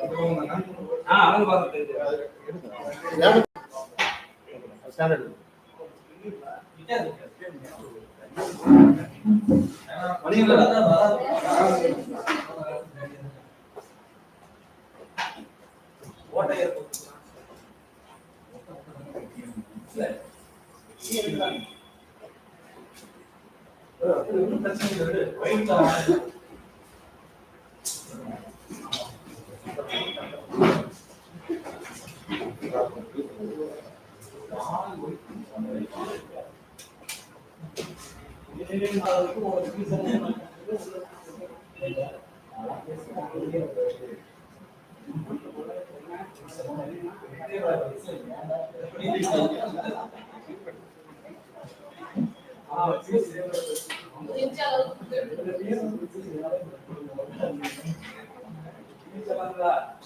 உங்களுக்கு பிரச்சனை ஆ, அது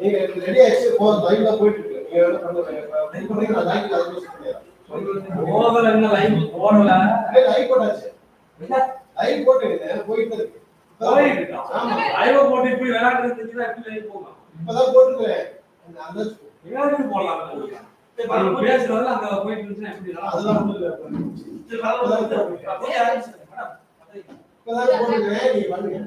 நீங்க ரெடி ஆயிடுச்சு போ லைன்ல போயிட்டு இருக்கு நீங்க என்ன பண்ணுங்க லைன்ல அதை யூஸ் பண்ணிடுறேன் போகல என்ன லைன் போடல லைன் போட்டாச்சு லைன் போட்டு போயிட்டு இருக்கு போயிட்டு இருக்கா? ஆமா லைவ் போட்டு இப்படி விளையாட்டு எப்படி லைவ் போகலாம் இப்பதான் போட்டுருக்கேன் அந்த எங்களுக்கு போடலாம் நம்ம பேசுறது அங்க போயிட்டு இருந்துச்சுன்னா எப்படி அதெல்லாம் இப்பதான் போட்டுருக்கேன் நீ பண்ணுங்க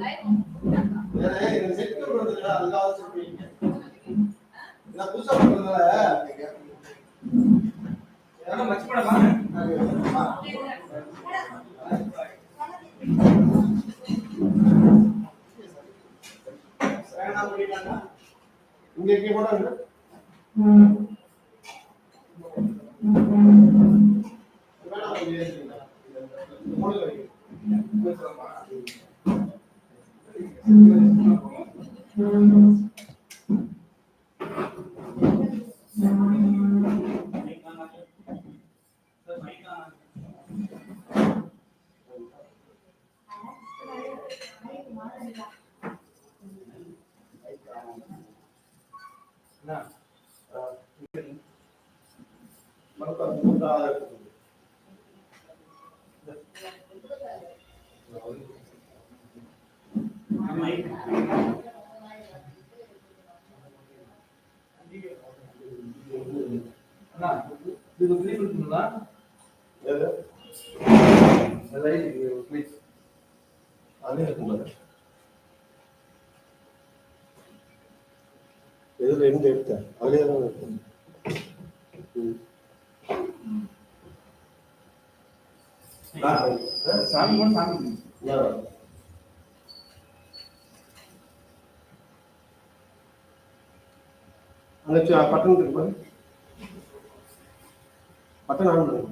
மரத்தை மூன்றா இருக்குது. எது? லைட் எதுல இருந்து எடுத்தேன். அதுலயே தான் எடுத்தேன். சாமி கூட சாமி பட்டன் இருக்கு பாரு. பட்டன் ஆன் பண்ணுங்க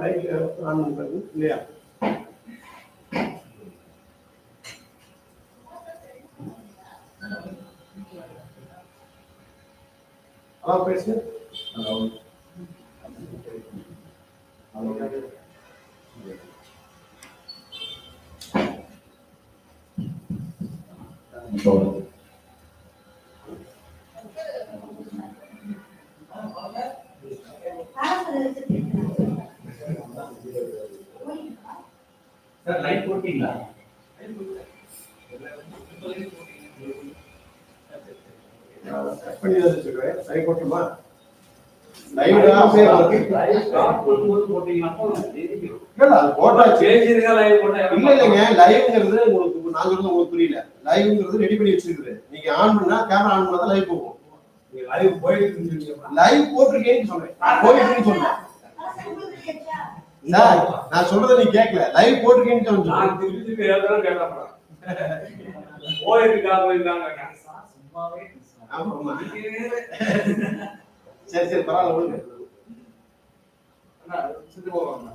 ஆன் பண்ணுங்க வருதா? லைட் ஆன் பண்ணுறது இல்லையா ஹலோ பேசு சார் லைட் போட்டீங்களா கட் பண்ணி தான் வச்சுக்கிறேன் சரி போட்டுமா லைவ் ஆஃபே இருக்கு போட்டீங்களா இல்ல அது போட்டாச்சு பேசிருக்கா லைவ் போட்டா இல்ல இல்லைங்க. லைவ்ங்கிறது உங்களுக்கு நான் சொல்றது உங்களுக்கு புரியல. லைவ்ங்கிறது ரெடி பண்ணி வச்சிருக்குது. நீங்க ஆன் பண்ணா கேமரா ஆன் பண்ணா தான் லைவ் போகும். லைவ் போயிட்டு லைவ் போட்டிருக்கேன்னு சொல்றேன் போயிட்டுன்னு சொல்றேன் சார் நான் சொல்றதை நீ கேட்கல லைவ் போட்டிருக்கேன்னு சொல்றேன் நான் திருப்பி திருப்பி ஏதாவது போயிருக்கா போயிருக்காங்க சரி சரி பரவாயில்ல விடுங்க சுத்தி போவாங்க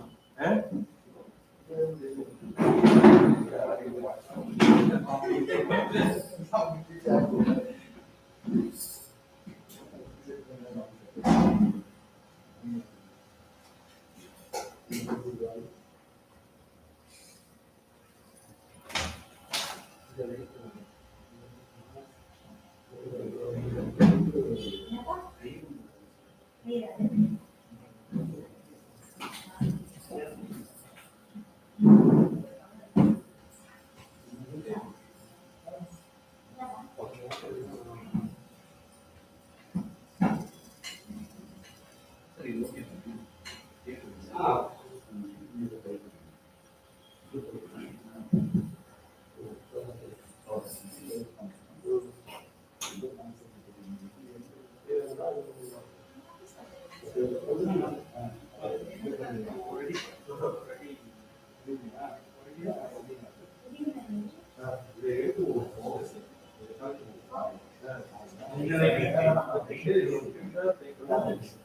ஆ?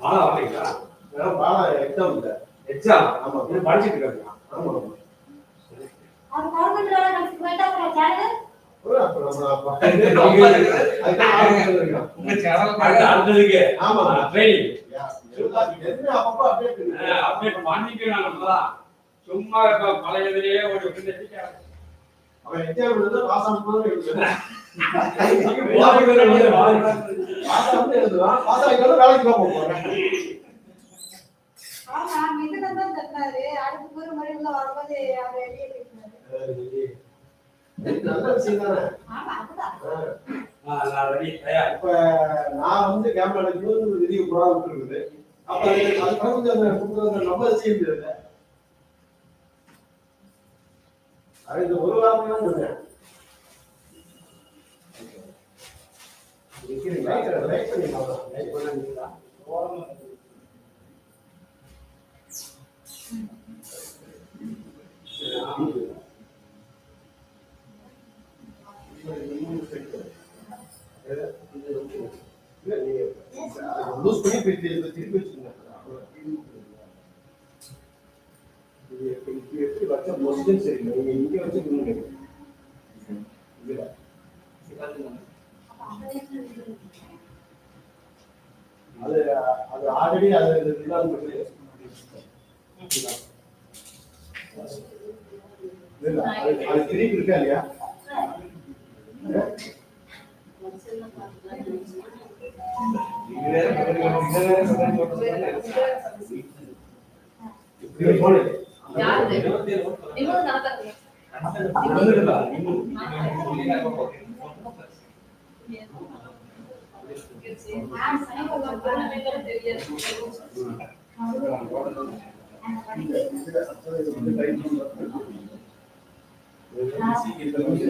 ஆனா வேற பாடம் எக்ஸாம் இல்ல எக்ஸாம் ஆமா இது படிச்சிட்டு இருக்காங்க ஆமா. ஆமா அது கவர்மெண்ட் வேலை கழிச்சு ஒரு சேனல் ஆமா ட்ரைனிங் அப்டேட் நம்மதான் சும்மா இப்ப பழைய இதுலயே ஒரு அவன் exam எழுதுனா pass ஆகும்போது எழுதுவான். pass ஆகிட்டாலும் வேலைக்கு தான். ஆமா அடுத்த முறை உள்ள வரும்போது அவர் வெளியே நல்ல விஷயம் தானே? ஆமா அதுதான். இப்ப நான் வந்து கேமரா எடுக்கும்போது ஒரு வீடியோ ப்ரோக்ராம் இருக்குது அப்ப அது கொஞ்சம் நம்ம செய்ய முடியாது அது இந்த ஒரு வாரம் தான் சொன்னேன் லைட் பண்ணி லைட் பண்ணீங்களா லூஸ் பண்ணி திருப்பி திருப்பி வச்சுக்கோங்க இது எப்படி எப்படி வச்ச பொசிஷன் சரியில்லை நீங்க இங்க வச்சுக்கணும் இதுல அது அது ஆல்ரெடி அது இதுதான் பண்ணி இல்ல அது திருப்பி இருக்கா இல்லையா? இப்படி யாரு? படிப்பு இதுல சப்ஸ்கிரைப் வந்து டைப் பண்ணி காலையில அதோட சைட்ல கை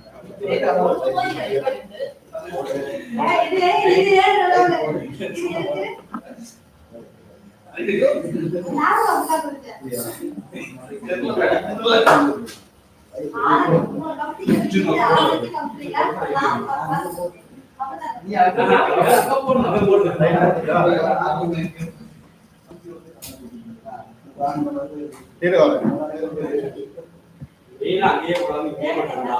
நீங்க அங்கேயே போடாம கேம் பண்ணுறா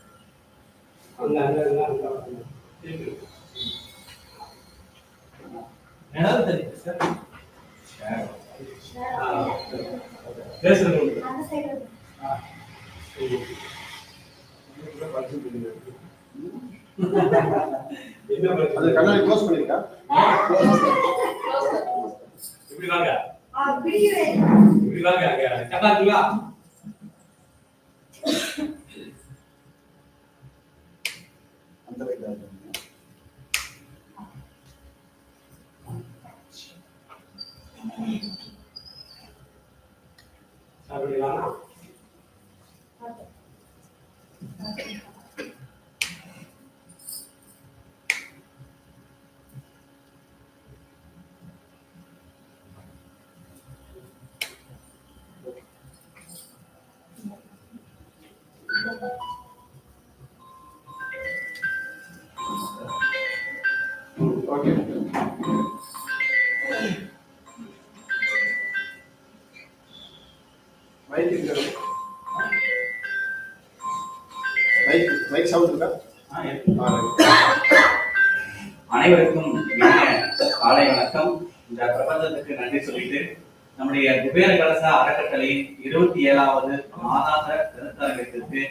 அங்க அங்க அங்க பேசுறது அது பிரச்சனை? கண்ணாடி க்ளோஸ் பண்ணிருக்கா? இப்படி வாங்க. இப்படி வாங்க அங்க. சாப்பிடலாமா okay mic mic mic sound இருக்கா? அனைவருக்கும் காலை வணக்கம். இந்த பிரபந்தத்துக்கு நன்றி சொல்லிட்டு நம்முடைய குபேர கலச அறக்கட்டளையின் இருபத்தி ஏழாவது மாதாந்திர கருத்தரங்கத்திற்கு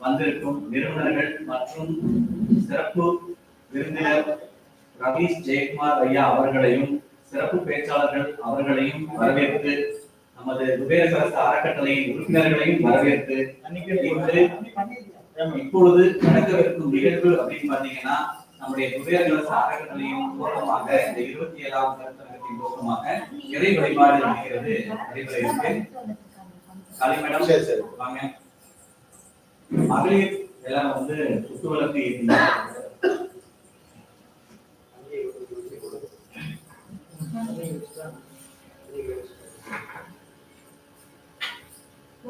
வந்திருக்கும் நிறுவனர்கள் மற்றும் சிறப்பு விருந்தினர் ரவீஷ் ஜெயக்குமார் ஐயா அவர்களையும் சிறப்பு பேச்சாளர்கள் அவர்களையும் வரவேற்று நமது குபேர கலச அறக்கட்டளையின் உறுப்பினர்களையும் வரவேற்று இப்பொழுது நடக்கவிருக்கும் நிகழ்வு அப்படின்னு பாத்தீங்கன்னா நம்முடைய குபேரகலச அறக்கட்டளையின் மூலமாக இந்த இருபத்தி ஏழாம் கருத்தரங்கத்தின் மூலமாக இறை வழிபாடு அப்படிங்கிறது நடைபெற இருக்கு. காளி மேடம். சரி சரி. வாங்க. மகளிர் எல்லாரும் வந்து குத்துவிளக்கு ஏற்றிங்க ஓம்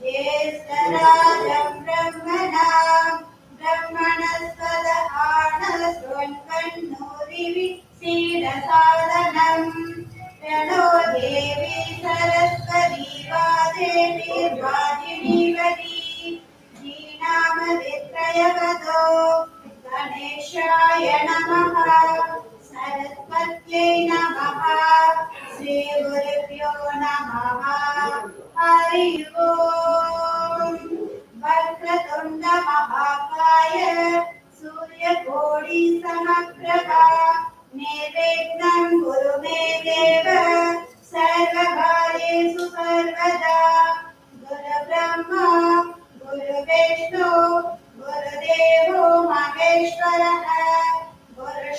ज्येष्ठराजं ब्रह्मणा ब्रह्मण स्वदानस्वल्पन्नो विदनम् प्रणो देवी सरस्वदीवा देवी वाजिवती श्रीनामवित्रयपदो गणेशाय नमः। सरस्वत्यै नमः। श्रीगुरुभ्यो नमः। हरि ओम्। वक्रतुण्ड महाकाय सूर्यकोटि समप्रभा निर्विघ्नं मे देव। सर्वकार्येषु सर्वदा। गुरुब्रह्मा गुरुविष्णु गुरुदेवो, महेश्वरः।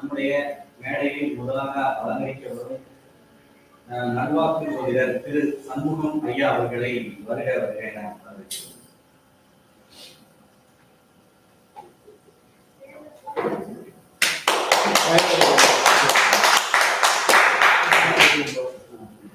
நம்முடைய மேடையில் முதலாக அலங்கரிக்கப்படும் அஹ், நல்வாக்கு ஜோதிடர் திரு சண்முகம் ஐயா அவர்களை வருக வருக என வரவேற்கிறோம்.